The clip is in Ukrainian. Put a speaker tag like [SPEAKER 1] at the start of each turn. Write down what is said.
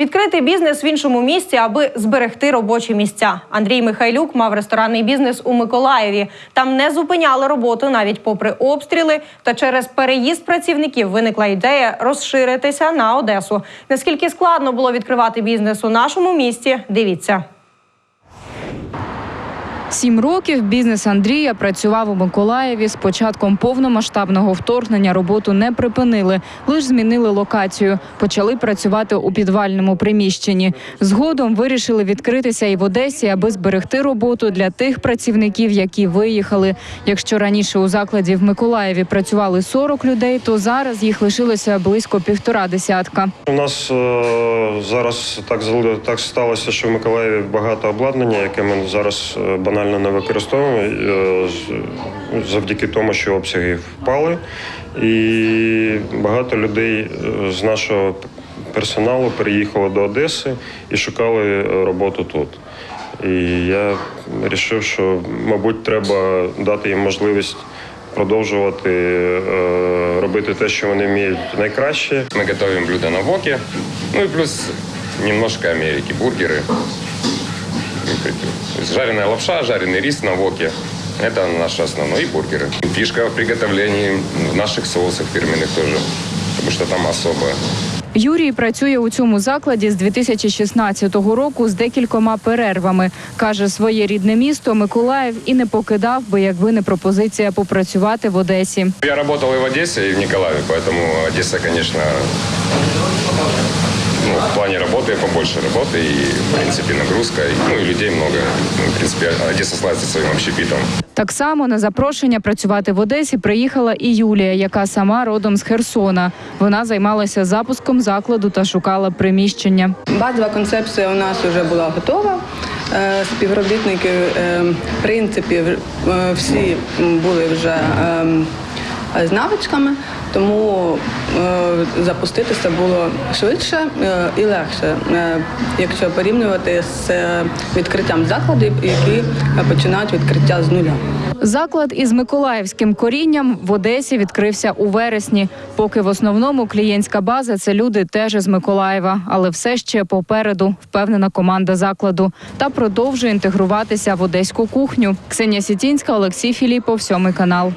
[SPEAKER 1] Відкрити бізнес в іншому місті, аби зберегти робочі місця. Андрій Михайлюк мав ресторанний бізнес у Миколаєві. Там не зупиняли роботу навіть попри обстріли. Та через переїзд працівників виникла ідея розширитися на Одесу. Наскільки складно було відкривати бізнес у нашому місті? Дивіться.
[SPEAKER 2] Сім років бізнес Андрія працював у Миколаєві. З початком повномасштабного вторгнення роботу не припинили, лише змінили локацію. Почали працювати у підвальному приміщенні. Згодом вирішили відкритися і в Одесі, аби зберегти роботу для тих працівників, які виїхали. Якщо раніше у закладі в Миколаєві працювали 40 людей, то зараз їх лишилося близько півтора десятка.
[SPEAKER 3] У нас е, зараз так так сталося, що в Миколаєві багато обладнання, яке ми зараз е, банально не використовуємо е, завдяки тому, що обсяги впали, і багато людей е, з нашого персоналу переїхало до Одеси і шукали е, роботу тут. І я вирішив, що, мабуть, треба дати їм можливість продовжувати робити те, що вони вміють найкраще.
[SPEAKER 4] Мы готовим блюда на воке, ну и плюс немножко Америки, бургеры. То есть Жареная лапша, жареный рис на воке. Это наше основное. И бургеры. Фишка в приготовлении в наших соусах фирменных тоже, потому что там особое.
[SPEAKER 2] Юрій працює у цьому закладі з 2016 року з декількома перервами. каже, своє рідне місто Миколаїв і не покидав би, якби не пропозиція попрацювати в Одесі.
[SPEAKER 4] Я работал и в Одессе, и в Николаеве, поэтому Одесса, конечно, ну, в плане работы побольше работы, и, в принципе, нагрузка, и, ну, и людей много. Ну, в принципе, Одесса славится своим общепитом.
[SPEAKER 2] Так само на запрошення працювати в Одесі приїхала і Юлія, яка сама родом з Херсона. Вона займалася запуском закладу та шукала приміщення.
[SPEAKER 5] Базова концепція у нас вже була готова. Е, Співробітники, е, в принципі, в- е, всі були вже ем, з навичками, тому е, запуститися було швидше е, і легше, е, якщо порівнювати з е, відкриттям закладів, які починають відкриття з нуля.
[SPEAKER 2] Заклад із миколаївським корінням в Одесі відкрився у вересні. Поки в основному клієнтська база це люди теж із Миколаєва, але все ще попереду впевнена команда закладу та продовжує інтегруватися в одеську кухню. Ксенія Сітінська, Олексій Філіпов, сьомий канал.